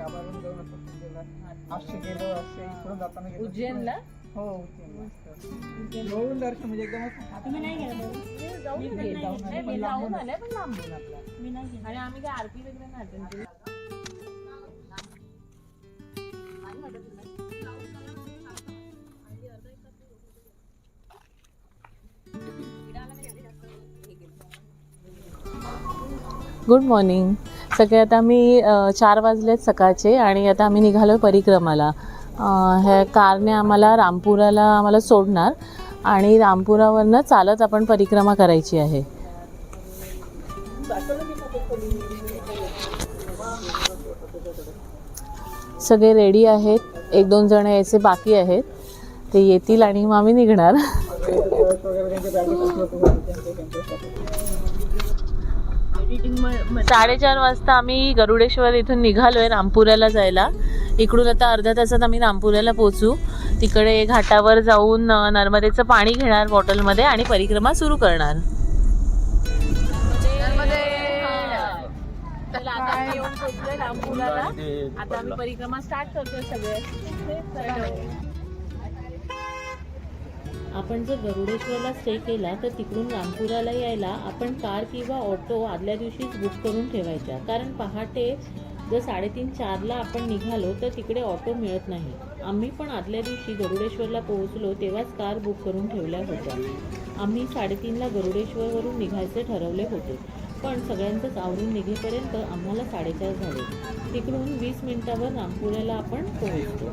गाभाऱ्याहून जाऊन असं पूजेला असे गेलो असे इकडून जाताना गेलो. उज्जैनला? हो जवळून दर्शन म्हणजे एकदम असं तुम्ही नाही गेला मी जाऊन आले. जाऊन आले, नाही, पण मी जाऊन लांबून आले पण लांबून आपला मी नाही गेला. आणि आम्ही काय आरती वगैरे नाही attend केली. गुड मॉर्निंग सगळे आता आम्ही चार वाजलेत सकाळचे आणि आता आम्ही निघालो परिक्रमाला ह्या कारने आम्हाला रामपुराला आम्हाला सोडणार आणि रामपुरावरनं चालत आपण परिक्रमा करायची आहे सगळे रेडी आहेत एक दोन जण यायचे बाकी आहेत ते येतील आणि मग आम्ही निघणार त्यांच्यासाठी साडेचार वाजता आम्ही गरुडेश्वर इथून निघालोय रामपुऱ्याला जायला. इकडून आता अर्ध्या तासात आम्ही रामपुऱ्याला पोहोचू. तिकडे घाटावर जाऊन नर्मदेचं पाणी घेणार बॉटलमध्ये आणि परिक्रमा सुरू करणार. आता आम्ही परिक्रमा स्टार्ट करतोय सगळे. आपण जर गरुडेश्वरला स्टे केला तर तिकडून रामपुराला यायला आपण कार किंवा ऑटो आदल्या दिवशीच बुक करून ठेवायच्या. कारण पहाटे जर साडेतीन चारला आपण निघालो तर तिकडे ऑटो मिळत नाही. आम्ही पण आदल्या दिवशी गरुडेश्वरला पोहोचलो तेव्हाच कार बुक करून ठेवल्या होत्या. आम्ही साडेतीनला गरुडेश्वरवरून निघायचे ठरवले होते. पण सगळ्यांचंच आवरून निघेपर्यंत आम्हाला साडेचार झाले. तिकडून वीस मिनिटावर रामपुऱ्याला आपण पोहोचतो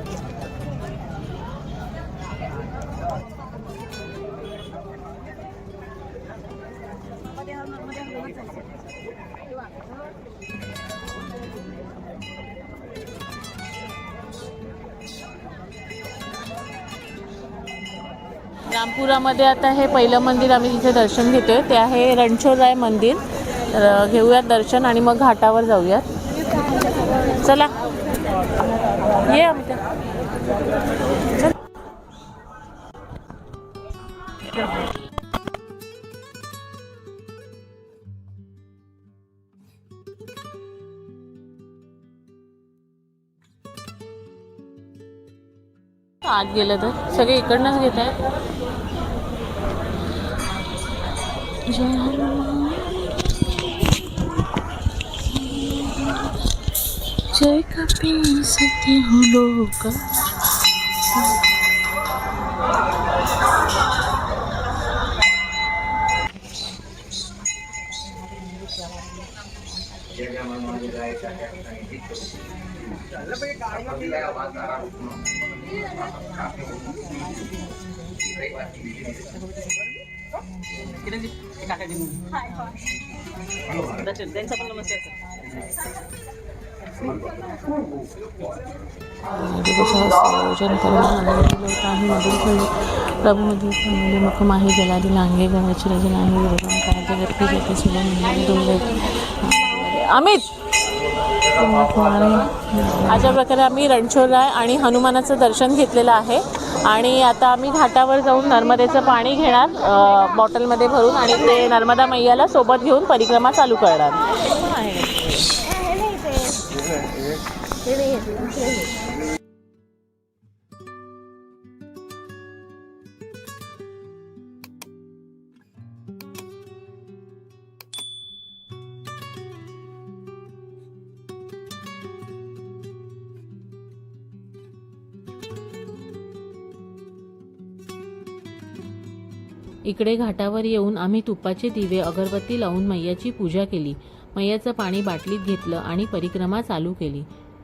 नागपुरामध्ये आता हे पहिलं मंदिर आम्ही तिथे दर्शन घेतोय ते आहे रणछोडराय मंदिर. घेऊयात दर्शन आणि मग घाटावर जाऊयात. चला. ये आमच्या. आत गेलं तर? सगळे इकडनंच घेत आहेत? जय कपी सती हो लोक. संयोजन करून आनंदी लोक आहे मधुर खेळ प्रभू मधुर आहे जलादी लांगे गव्हाची रचना आहे काळजी अमित! अशा प्रकारे आम्ही रणछोडराय आणि हनुमानाचं दर्शन घेतलेलं आहे. आणि आता आम्ही घाटावर जाऊन नर्मदेचं पाणी घेणार बॉटलमध्ये भरून आणि ते नर्मदा मैयाला सोबत घेऊन परिक्रमा चालू करणार. इकडे घाटावर येऊन आम्ही तुपाचे दिवे अगरबत्ती लावून मैयाची पूजा केली. मैयाचं पाणी बाटलीत घेतलं आणि परिक्रमा चालू केली.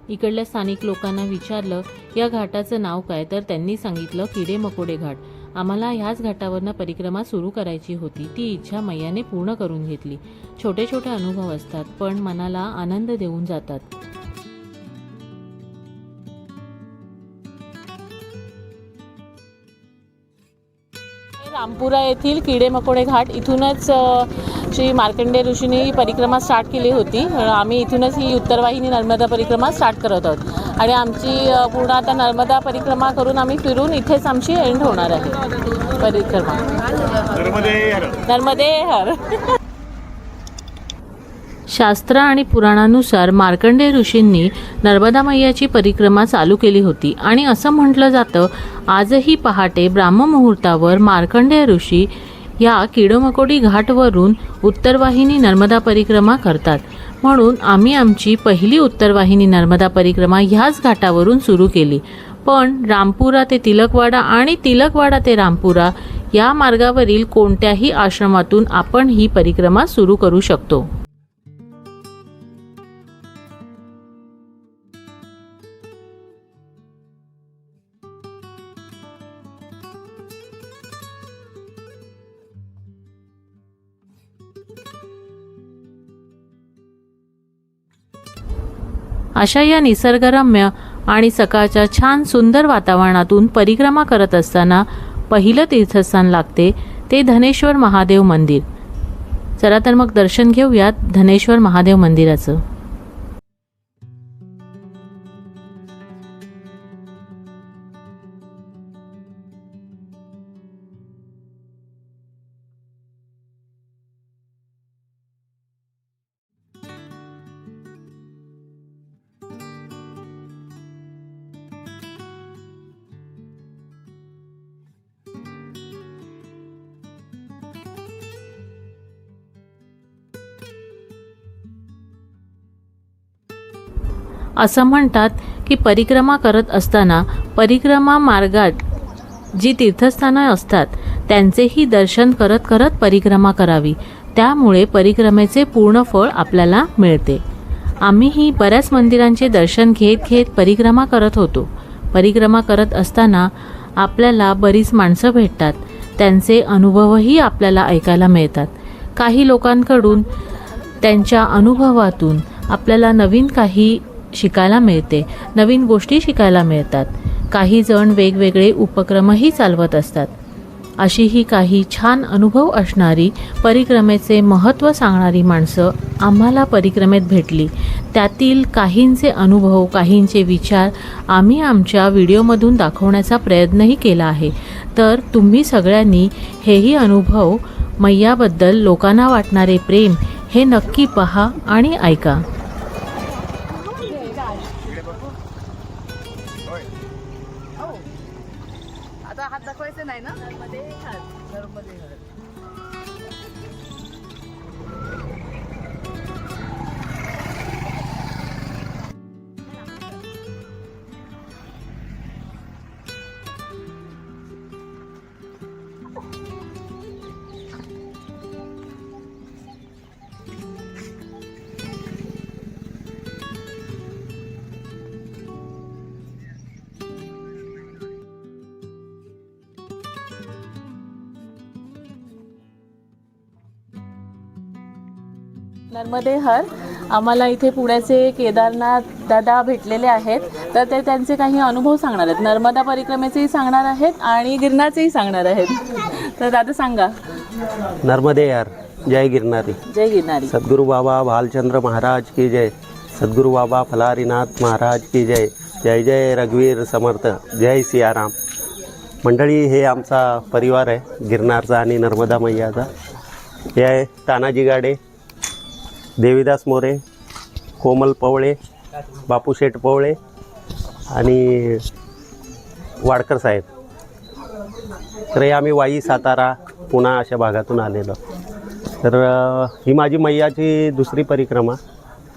इकडल्या स्थानिक लोकांना विचारलं या घाटाचं नाव काय? तर त्यांनी सांगितलं किडे मकोडे घाट. आम्हाला ह्याच घाटावरनं परिक्रमा सुरू करायची होती. ती इच्छा मैयाने पूर्ण करून घेतली. छोटे छोटे अनुभव असतात पण मनाला आनंद देऊन जातात. रामपुरा येथील किडे मकोडे घाट इथूनच श्री मार्कंडे ऋषींनी परिक्रमा स्टार्ट केली होती. आम्ही इथूनच ही उत्तरवाहिनी नर्मदा परिक्रमा स्टार्ट करत आहोत. आणि आमची पूर्ण आता नर्मदा परिक्रमा करून आम्ही फिरून इथेच आमची एंड होणार आहे. परिक्रमा. नर्मदे हर. शास्त्र आणि पुराणानुसार मार्कंडेय ऋषींनी नर्मदा मैयाची परिक्रमा चालू केली होती. आणि असं म्हटलं जातं आजही पहाटे ब्राह्ममुहूर्तावर मार्कंडेय ऋषी या किडोमकोडी घाटवरून उत्तरवाहिनी नर्मदा परिक्रमा करतात. म्हणून आम्ही आमची पहिली उत्तरवाहिनी नर्मदा परिक्रमा ह्याच घाटावरून सुरू केली. पण रामपुरा ते तिलकवाडा आणि तिलकवाडा ते रामपुरा या मार्गावरील कोणत्याही आश्रमातून आपण ही परिक्रमा सुरू करू शकतो. अशा या निसर्गरम्य आणि सकाळच्या छान सुंदर वातावरणातून परिक्रमा करत असताना पहिलं तीर्थस्थान लागते ते धनेश्वर महादेव मंदिर. चला तर मग दर्शन घेऊयात धनेश्वर महादेव मंदिराचं. असं म्हणतात की परिक्रमा करत असताना परिक्रमा मार्गात जी तीर्थस्थानं असतात त्यांचेही दर्शन करत करत परिक्रमा करावी. त्यामुळे परिक्रमेचे पूर्ण फळ आपल्याला मिळते. आम्हीही बऱ्याच मंदिरांचे दर्शन घेत घेत परिक्रमा करत होतो. परिक्रमा करत असताना आपल्याला बरीच माणसं भेटतात. त्यांचे अनुभवही आपल्याला ऐकायला मिळतात. काही लोकांकडून त्यांच्या अनुभवातून आपल्याला नवीन काही शिकायला मिळते. नवीन गोष्टी शिकायला मिळतात. काही जण वेगवेगळे उपक्रमही चालवत असतात. अशी ही काही छान अनुभव असणारी परिक्रमेचे महत्त्व सांगणारी माणसं आम्हाला परिक्रमेत भेटली. त्यातील काहींचे अनुभव काहींचे विचार आम्ही आमच्या व्हिडिओमधून दाखवण्याचा प्रयत्नही केला आहे. तर तुम्ही सगळ्यांनी हेही अनुभव मैयाबद्दल लोकांना वाटणारे प्रेम हे नक्की पहा आणि ऐका. नर्मदे हर आम्हाला इथे पुण्याचे केदारनाथ दादा भेटलेले आहेत. तर ते त्यांचे काही अनुभव सांगणार आहेत. नर्मदा परिक्रमेचेही सांगणार आहेत आणि गिरनारचेही सांगणार आहेत. तर दादा सांगा. नर्मदे यार. जय गिरनारी. जय गिरनारी. सद्गुरु बाबा भालचंद्र महाराज की जय. सद्गुरु बाबा फलारीनाथ महाराज की जय. जय जय रघुवीर समर्थ. जय सियाराम. मंडळी हे आमचा परिवार आहे. गिरनारचा आणि नर्मदा मैयाचा. हे आहे तानाजी गाडे. देवीदास मोरे कोमल पवळे बापूशेठ पवळे आणि वाडकर साहेब. तर हे आम्ही वाई सातारा पुणा अशा भागातून आलेलो. तर ही माझी मैयाची दुसरी परिक्रमा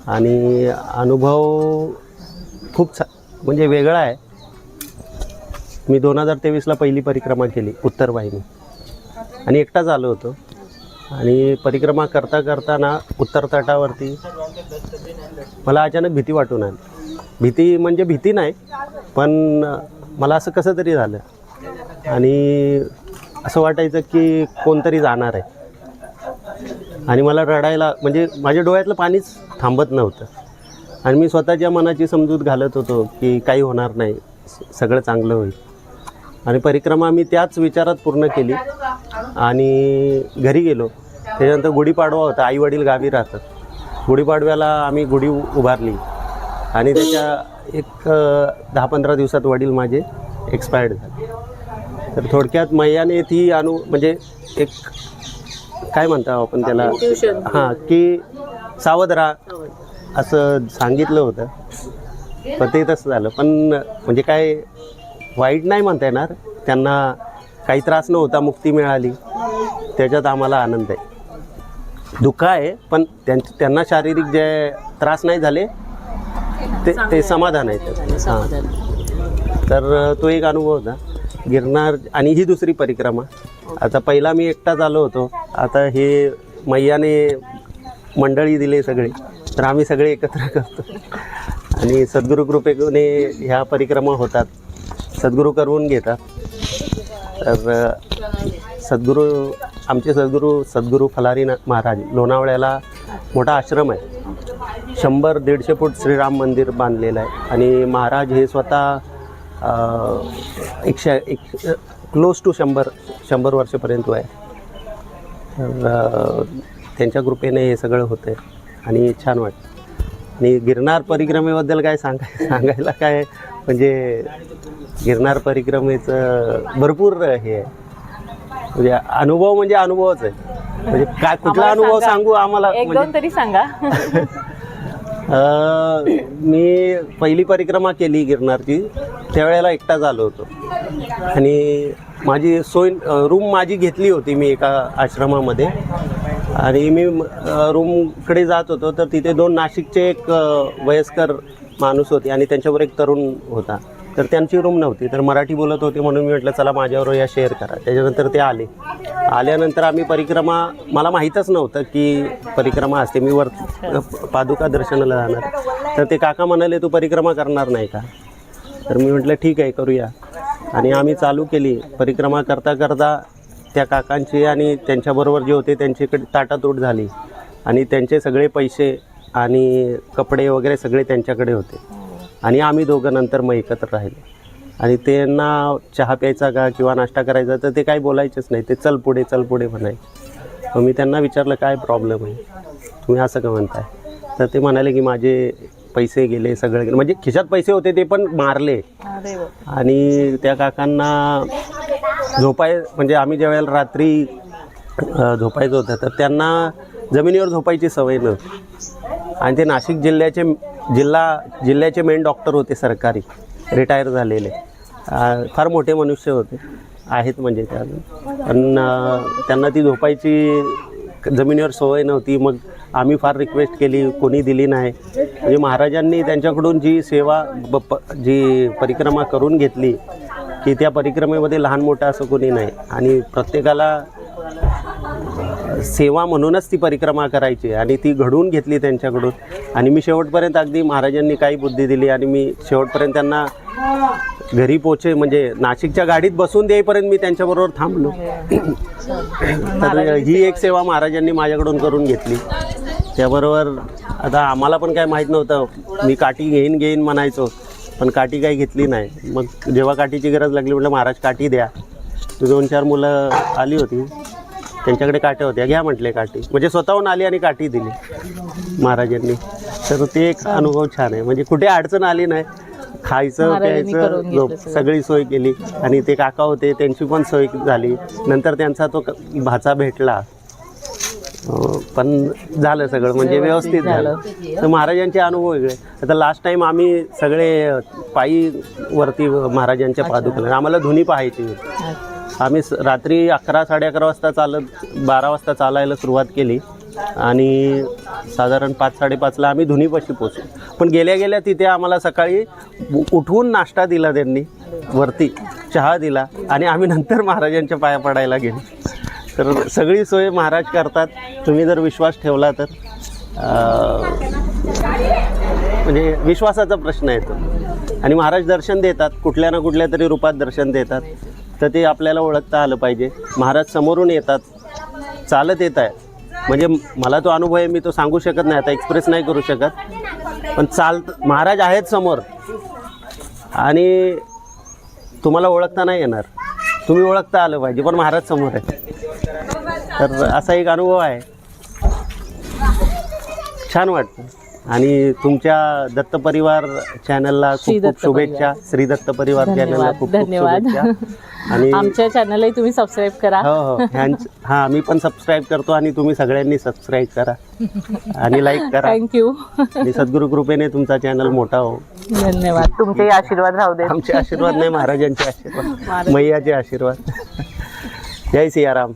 आणि अनुभव खूप छा म्हणजे वेगळा आहे. मी दोन हजार तेवीसला पहिली परिक्रमा केली उत्तर वाहिनी. आणि एकटाच आलो होतो. आणि परिक्रमा करता करताना उत्तर तटावरती मला अचानक भीती वाटून आली. भीती म्हणजे भीती नाही पण मला असं कसं तरी झालं. आणि असं वाटायचं की कोणतरी जाणार आहे. आणि मला रडायला म्हणजे माझ्या डोळ्यातलं पाणीच थांबत नव्हतं. आणि मी स्वतःच्या मनाची समजूत घालत होतो की काही होणार नाही स- सगळं चांगलं होईल. आणि परिक्रमा मी त्याच विचारात पूर्ण केली. आणि घरी गेलो. त्याच्यानंतर गुढीपाडवा होता. आई वडील गावी राहतात. गुढीपाडव्याला आम्ही गुढी उभारली. आणि त्याच्या एक दहा पंधरा दिवसात वडील माझे एक्सपायर्ड झाले. तर थोडक्यात मैयाने ती अनु म्हणजे एक काय म्हणता आपण त्याला? हां की सावध राहा. असं सांगितलं होतं. पण ते तसं झालं. पण म्हणजे काय वाईट नाही म्हणता येणार. त्यांना काही त्रास नव्हता मुक्ती मिळाली. त्याच्यात आम्हाला आनंद आहे. दुःख आहे पण त्यां त्यांना शारीरिक जे त्रास नाही झाले ते ते समाधान आहे. हां. तर तो एक अनुभव होता. गिरनार आणि ही दुसरी परिक्रमा. आता पहिला मी एकटाच आलो होतो. आता हे मैयाने मंडळी दिले सगळे. तर आम्ही सगळे एकत्र करतो. आणि सद्गुरू कृपेने ह्या परिक्रमा होतात. सद्गुरू करवून घेतात. तर सद्गुरू आमचे सद्गुरू सद्गुरू फलारी महाराज लोणावळ्याला मोठा आश्रम आहे. शंभर दीडशे फूट श्रीराम मंदिर बांधलेलं आहे. आणि महाराज हे स्वतः एकशे एक क्लोज टू शंभर शंभर वर्षापर्यंत आहे. तर त्यांच्या कृपेने हे सगळं होतं आहे आणि छान वाटतं. आणि गिरनार परिक्रमेबद्दल काय सांगाय सांगायला काय म्हणजे गिरनार परिक्रमेचं भरपूर हे आहे. म्हणजे अनुभव म्हणजे अनुभवच आहे. म्हणजे काय कुठला अनुभव सांगा. आम्हाला? एक म्हणजे दोन तरी सांगा. मी पहिली परिक्रमा केली गिरनारची. त्यावेळेला एकटाच आलो होतो. आणि माझी सोय रूम माझी घेतली होती मी एका आश्रमामध्ये. आणि मी रूमकडे जात होतो तर तिथे दोन नाशिकचे एक वयस्कर माणूस होते आणि त्यांच्यावर एक तरुण होता. तर त्यांची रूम नव्हती. तर मराठी बोलत होते म्हणून मी म्हटलं चला माझ्यावर या शेअर करा. त्याच्यानंतर ते आले. आल्यानंतर आम्ही परिक्रमा मला माहीतच नव्हतं की परिक्रमा असते. मी वर पादुका दर्शनाला जाणार. तर ते काका म्हणाले तू परिक्रमा करणार नाही का? तर मी म्हटलं ठीक आहे करूया. आणि आम्ही चालू केली. परिक्रमा करता करता त्या काकांची आणि त्यांच्याबरोबर जे होते त्यांच्याकडे ताटातूट झाली. आणि त्यांचे सगळे पैसे आणि कपडे वगैरे सगळे त्यांच्याकडे होते. आणि आम्ही दोघं नंतर मग एकत्र राहिले. आणि त्यांना चहा प्यायचा का किंवा नाश्ता करायचा तर ते काही बोलायचेच नाही. ते चल पुढे चल पुढे म्हणायचे. मग मी त्यांना विचारलं काय प्रॉब्लेम आहे? तुम्ही असं का म्हणताय? तर ते म्हणाले की माझे पैसे गेले सगळे गेले. म्हणजे खिशात पैसे होते ते पण मारले. आणि त्या काकांना झोपाय म्हणजे आम्ही ज्या वेळेला रात्री झोपायचं होतं तर त्यांना जमिनीवर झोपायची सवय नव्हती. आणि ते नाशिक जिल्ह्याचे जिल्हा जिल्ह्याचे मेन डॉक्टर होते सरकारी. रिटायर झालेले. फार मोठे मनुष्य होते. आहेत म्हणजे त्या पण त्यांना ती झोपायची जमिनीवर सवय नव्हती. मग आम्ही फार रिक्वेस्ट केली. कोणी दिली नाही. म्हणजे महाराजांनी त्यांच्याकडून जी सेवा ब प- जी परिक्रमा करून घेतली की त्या परिक्रमेमध्ये लहान मोठं असं कोणी नाही. आणि प्रत्येकाला सेवा म्हणूनच ती परिक्रमा करायची आणि ती घडवून घेतली त्यांच्याकडून. आणि मी शेवटपर्यंत अगदी महाराजांनी काही बुद्धी दिली आणि मी शेवटपर्यंत त्यांना घरी पोचे म्हणजे नाशिकच्या गाडीत बसून देईपर्यंत मी त्यांच्याबरोबर थांबलो. तर ही एक सेवा महाराजांनी माझ्याकडून करून घेतली. त्याबरोबर आता आम्हाला पण काय माहीत नव्हतं. मी काठी घेईन घेईन म्हणायचो पण काठी काही घेतली नाही. मग जेव्हा काठीची गरज लागली म्हटलं महाराज काठी द्या. तर दोन चार मुलं आली होती. त्यांच्याकडे काट्या होत्या घ्या म्हटले काठी म्हणजे स्वतःहून आली आणि काठी दिली महाराजांनी. तर ते एक अनुभव छान आहे. म्हणजे कुठे अडचण आली नाही. खायचं प्यायचं झोप सगळं. सोय केली. आणि ते काका होते त्यांची पण सोय झाली. नंतर त्यांचा तो भाचा भेटला. पण झालं सगळं. म्हणजे व्यवस्थित झालं. तर महाराजांचे अनुभव वेगळे. आता लास्ट टाइम आम्ही सगळे पायी वरती महाराजांच्या पादुकला आम्हाला धुनी पाहायची होती. आम्ही स- रात्री अकरा साडे अकरा वाजता चालत बारा वाजता चालायला सुरुवात केली. आणि साधारण पाच साडेपाचला आम्ही धुनीपाशी पोचलो पण गेल्या गेल्या तिथे आम्हाला सकाळी उठवून नाश्ता दिला त्यांनी वरती चहा दिला आणि आम्ही नंतर महाराजांच्या पाया पडायला गेलो. तर सगळी सोय महाराज करतात. तुम्ही जर विश्वास ठेवला तर म्हणजे विश्वासाचा प्रश्न येतो. आणि महाराज दर्शन देतात कुठल्या ना कुठल्या तरी रूपात दर्शन देतात. तर ते आपल्याला ओळखता आलं पाहिजे. महाराज समोरून येतात. चालत येत आहे. म्हणजे मला तो अनुभव आहे मी तो सांगू शकत नाही आता एक्सप्रेस नाही करू शकत. पण चाल महाराज आहेत समोर. आणि तुम्हाला ओळखता नाही येणार. तुम्ही ओळखता आलं पाहिजे पण महाराज समोर आहे. तर असा एक अनुभव आहे. छान वाटतं. आणि तुमच्या दत्त परिवार चॅनलला खूप शुभेच्छा. श्री दत्त परिवार चॅनलला खूप खूप धन्यवाद. शुभेच्छा. आणि आमच्या चॅनलही तुम्ही सबस्क्राईब करा. हो हो. ह्यांच हा मी पण सबस्क्राईब करतो आणि तुम्ही सगळ्यांनी सबस्क्राईब करा. आणि लाईक करा. थँक्यू आणि सद्गुरु कृपेने तुमचा चॅनल मोठा हो. धन्यवाद. तुमचे आशीर्वाद राहू दे आमचे आशीर्वाद नाही महाराजांचे आशीर्वाद. मैयाचे आशीर्वाद. जय सियाराम.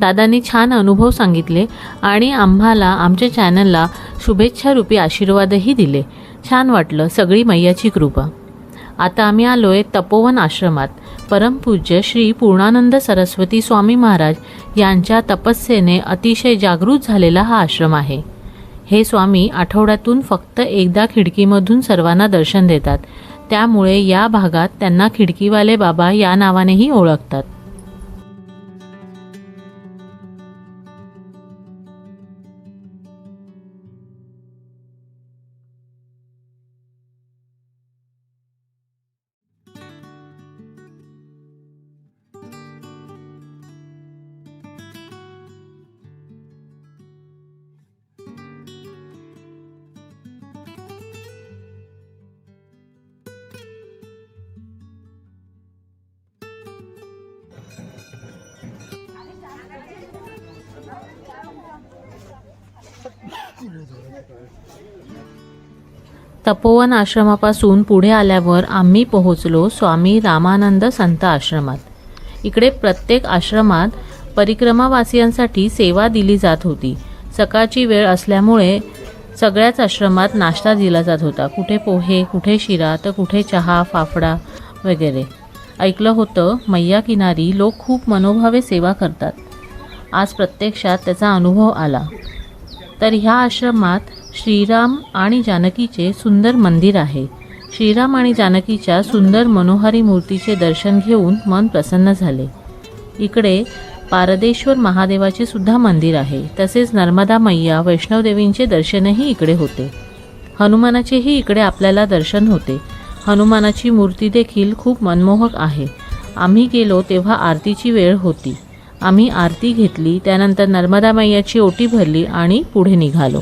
दादांनी छान अनुभव सांगितले आणि आम्हाला आमच्या चॅनलला शुभेच्छारूपी आशीर्वादही दिले. छान वाटलं सगळी मैयाची कृपा. आता आम्ही आलोय तपोवन आश्रमात. परमपूज्य श्री पूर्णानंद सरस्वती स्वामी महाराज यांच्या तपस्येने अतिशय जागृत झालेला हा आश्रम आहे. हे स्वामी आठवड्यातून फक्त एकदा खिडकीमधून सर्वांना दर्शन देतात. त्यामुळे या भागात त्यांना खिडकीवाले बाबा या नावानेही ओळखतात. तपोवन आश्रमापासून पुढे आल्यावर आम्ही पोहोचलो स्वामी रामानंद संत आश्रमात. इकडे प्रत्येक आश्रमात परिक्रमावासियांसाठी सेवा दिली जात होती. सकाळची वेळ असल्यामुळे सगळ्याच आश्रमात नाश्ता दिला जात होता. कुठे पोहे कुठे शिरा तर कुठे चहा फाफडा वगैरे. ऐकलं होतं मैया किनारी लोक खूप मनोभावे सेवा करतात. आज प्रत्यक्षात त्याचा अनुभव आला. तर ह्या आश्रमात श्रीराम आणि जानकीचे सुंदर मंदिर आहे. श्रीराम आणि जानकीच्या सुंदर मनोहारी मूर्तीचे दर्शन घेऊन मन प्रसन्न झाले. इकडे पारदेश्वर महादेवाचे सुद्धा मंदिर आहे. तसेच नर्मदा मैया वैष्णवदेवींचे दर्शनही इकडे होते. हनुमानाचेही इकडे आपल्याला दर्शन होते. हनुमानाची मूर्ती देखील खूप मनमोहक आहे. आम्ही गेलो तेव्हा आरतीची वेळ होती. आम्ही आरती घेतली त्यानंतर नर्मदा मैयाची ओटी भरली आणि पुढे निघालो.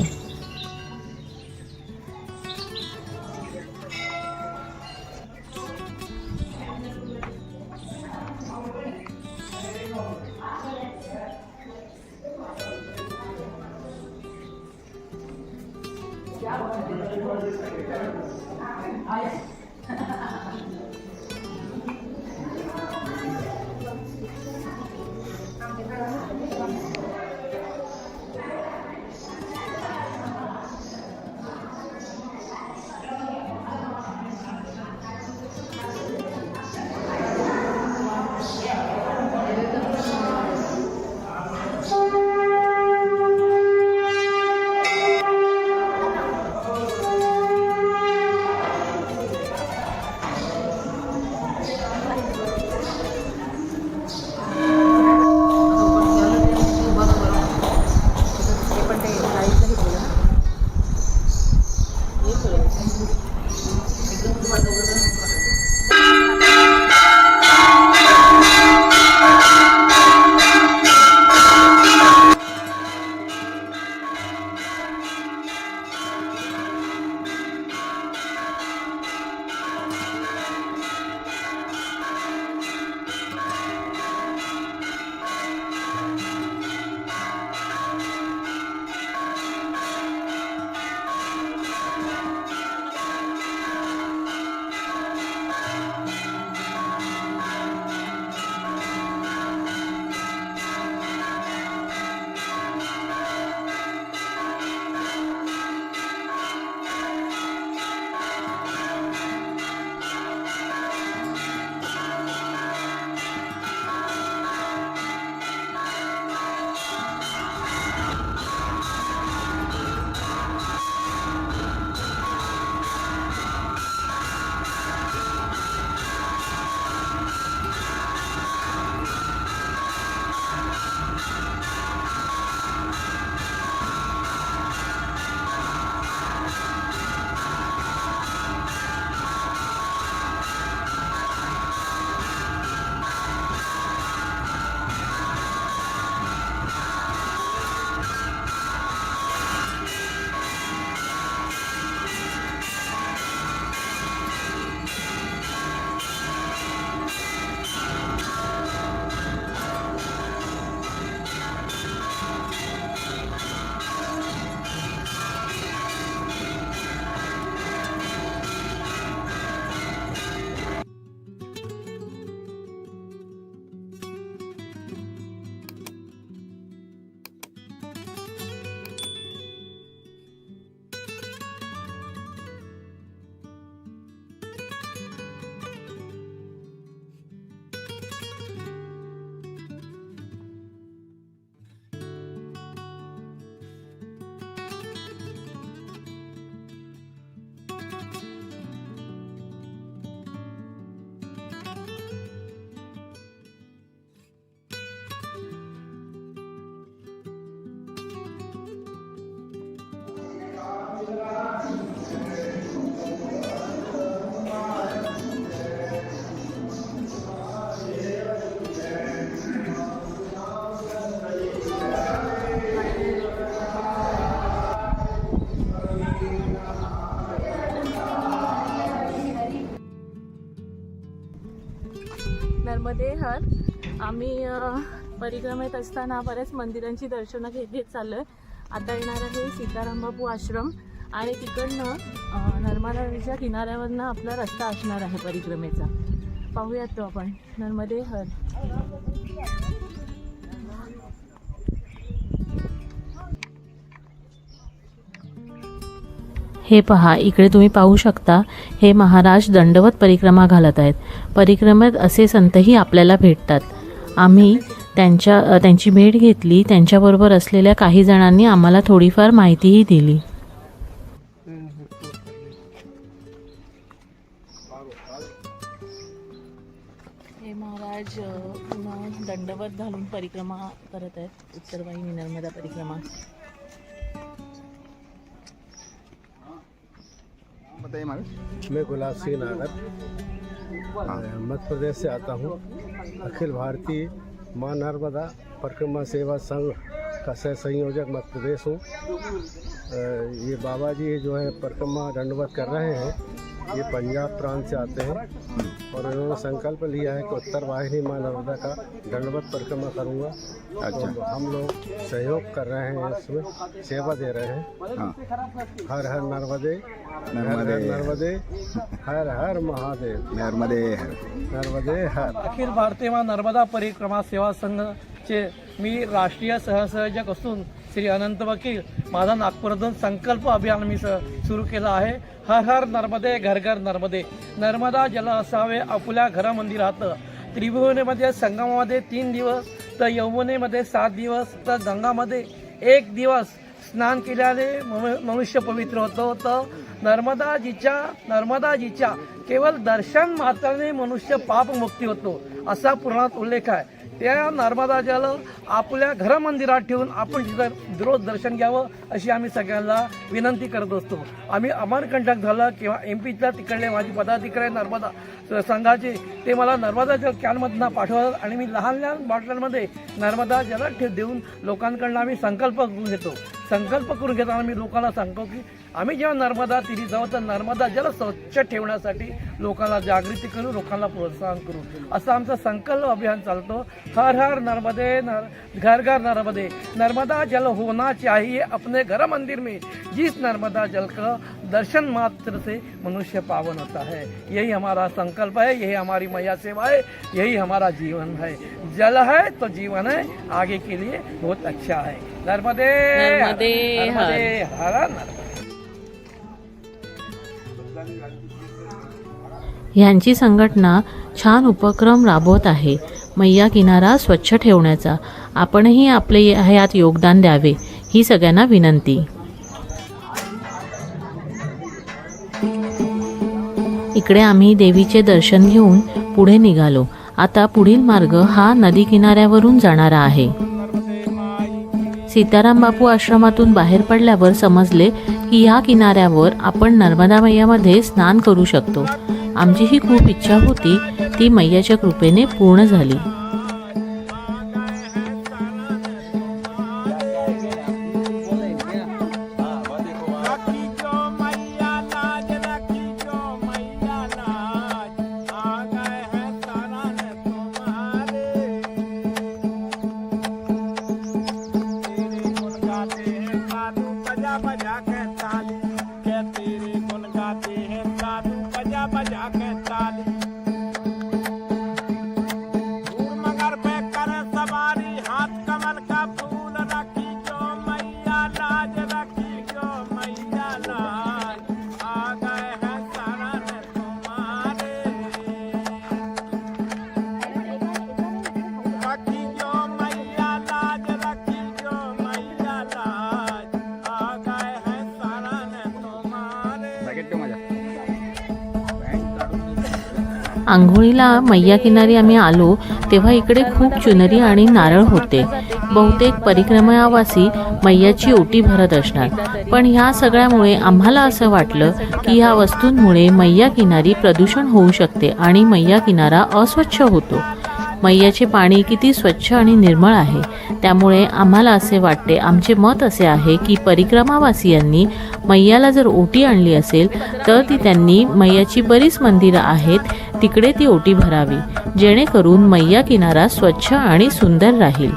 हर आम्ही परिक्रमेत असताना बऱ्याच मंदिरांची दर्शनं घेत घेत आहे आता येणार आहे सीताराम बापू आश्रम आणि तिकडनं नर्मदा नदीच्या किनाऱ्यावरनं आपला रस्ता असणार आहे परिक्रमेचा. पाहूयात तो आपण. नर्मदे हर. हे पहा इकडे तुम्ही पाहू शकता हे महाराज दंडवत परिक्रमा घालत आहेत. परिक्रमेत असे संतही आपल्याला भेटतात. आम्ही त्यांच्या त्यांची भेट घेतली त्यांच्याबरोबर असलेल्या काही जणांनी आम्हाला थोडीफार माहितीही दिली. हे महाराज दंडवत घालून परिक्रमा करत आहेत. उत्तरवाहिनी नर्मदा परिक्रमा. बताइए महाराज मैं गुलाब सिंह नागर मध्य प्रदेश से आता हूँ। अखिल भारतीय माँ नर्मदा परिक्रमा सेवा संघ का सह संयोजक मध्य प्रदेश हूँ ये बाबा जी जो है परिक्रमा दंडवत कर रहे हैं। ये पंजाब प्रांत से आते हैं। और इन्होंने संकल्प लिया है कि उत्तर वाहिनी माँ नर्मदा का दंडवत परिक्रमा करूँगा। अच्छा। और हम लोग सहयोग कर रहे हैं इसमें सेवा दे रहे हैं। हाँ। हर हर नर्मदे हर नर्मदे। हर नर्मदे हर हर महादेव। नर्मदे है नर्मदे हर। अखिल भारतीय मा नर्मदा परिक्रमा सेवा चे मी राष्ट्रीय सहसंयोजक असून श्री अनंत वकील माझा नागपुरातून संकल्प अभियान मी सुरू केलं आहे. हर हर नर्मदे घर घर नर्मदे. नर्मदा जल असावे आपल्या घरामंदिरात त्रिभुवनेमध्ये संगमामध्ये तीन दिवस तर यमुनेमध्ये सात दिवस तर गंगामध्ये एक दिवस स्नान केल्याने मनु- मनुष्य पवित्र होतो. तर नर्मदाजीच्या नर्मदाजीच्या केवळ दर्शन मात्राने मनुष्य पापमुक्ती होतो असा पुराणात उल्लेख आहे. त्या नर्मदा जल आपल्या घरमंदिरात ठेवून आपण तिथं रोज दर्शन घ्यावं अशी आम्ही सगळ्यांना विनंती करत असतो. आम्ही अमरकंटक झालं किंवा एम पीच्या तिकडले माझे पदाधिकारी नर्मदा संघाचे ते मला नर्मदा जल कॅनमधनं पाठवतात आणि मी लहान लहान बॉटलांमध्ये नर्मदा जल ठे- देऊन लोकांकडनं आम्ही संकल्प करून घेतो. संकल्प करून घेताना मी लोकांना सांगतो की आम्ही जेव्हा नर्मदा तिरी जाऊ तर नर्मदा जल स्वच्छ ठेवण्यासाठी लोकांना जागृती करू लोकांना प्रोत्साहन करू असं आमचं संकल्प अभियान चालतो. हर हर नर्मदे नर घर घर नर्मदे. नर्मदा जल होना चाहिए अपने घर मंदिर में. जिस नर्मदा जल का दर्शन मात्र से मनुष्य पावन होता है. यही हमारा संकल्प है यही हमारी मैया सेवा है यही हमारा जीवन है. जल है तो जीवन है आगे के लिए बहुत अच्छा है. नर्मदे नर्मदे हर. नर्मदे हर नर्मदे. ह्यांची संघटना छान उपक्रम राबवत आहे. मैया किनारा स्वच्छ ठेवण्याचा. आपणही आपले ह्यात योगदान द्यावे ही सगळ्यांना विनंती. इकडे आम्ही देवीचे दर्शन घेऊन पुढे निघालो. आता पुढील मार्ग हा नदी किनाऱ्यावरून जाणारा आहे. सीताराम बापू आश्रमातून बाहेर पडल्यावर समजले की या किनाऱ्यावर आपण नर्मदा मैयामध्ये स्नान करू शकतो. आमची ही खूप इच्छा होती. ती मैयाच्या कृपेने पूर्ण झाली. बजा बजा ताली आंघोळीला मैया किनारी आम्ही आलो तेव्हा इकडे खूप चुनरी आणि नारळ होते. बहुतेक परिक्रमावासी मैयाची ओटी भरत असणार. पण ह्या सगळ्यामुळे आम्हाला असं वाटलं की ह्या वस्तूंमुळे मैया किनारी प्रदूषण होऊ शकते आणि मैया किनारा अस्वच्छ होतो. मैयाचे पाणी किती स्वच्छ आणि निर्मळ आहे. त्यामुळे आम्हाला असे वाटते आमचे मत असे आहे की परिक्रमावासियांनी मैयाला जर ओटी आणली असेल तर ती त्यांनी मैयाची बरीच मंदिरं आहेत तिकडे ती ओटी भरावी जेणेकरून मैया किनारा स्वच्छ आणि सुंदर राहील.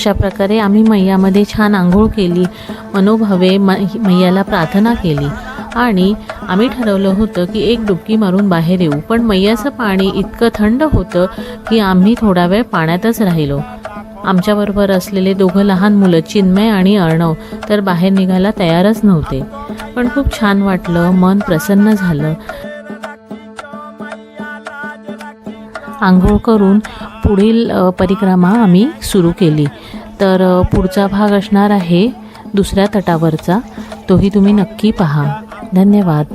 अशा प्रकारे आम्ही मैयामध्ये छान आंघोळ केली मनोभावे म मैयाला प्रार्थना केली. आणि आम्ही ठरवलं होतं की एक डुबकी मारून बाहेर येऊ पण मैयाचं पाणी इतकं थंड होतं की आम्ही थोडा वेळ पाण्यातच राहिलो. आमच्याबरोबर असलेले दोघं लहान मुलं चिन्मय आणि अर्णव तर बाहेर निघायला तयारच नव्हते. पण खूप छान वाटलं मन प्रसन्न झालं. आंघोळ करून पुढील परिक्रमा आम्ही सुरू केली. तर पुढचा भाग असणार आहे दुसऱ्या तटावरचा. तोही तुम्ही नक्की पहा. धन्यवाद.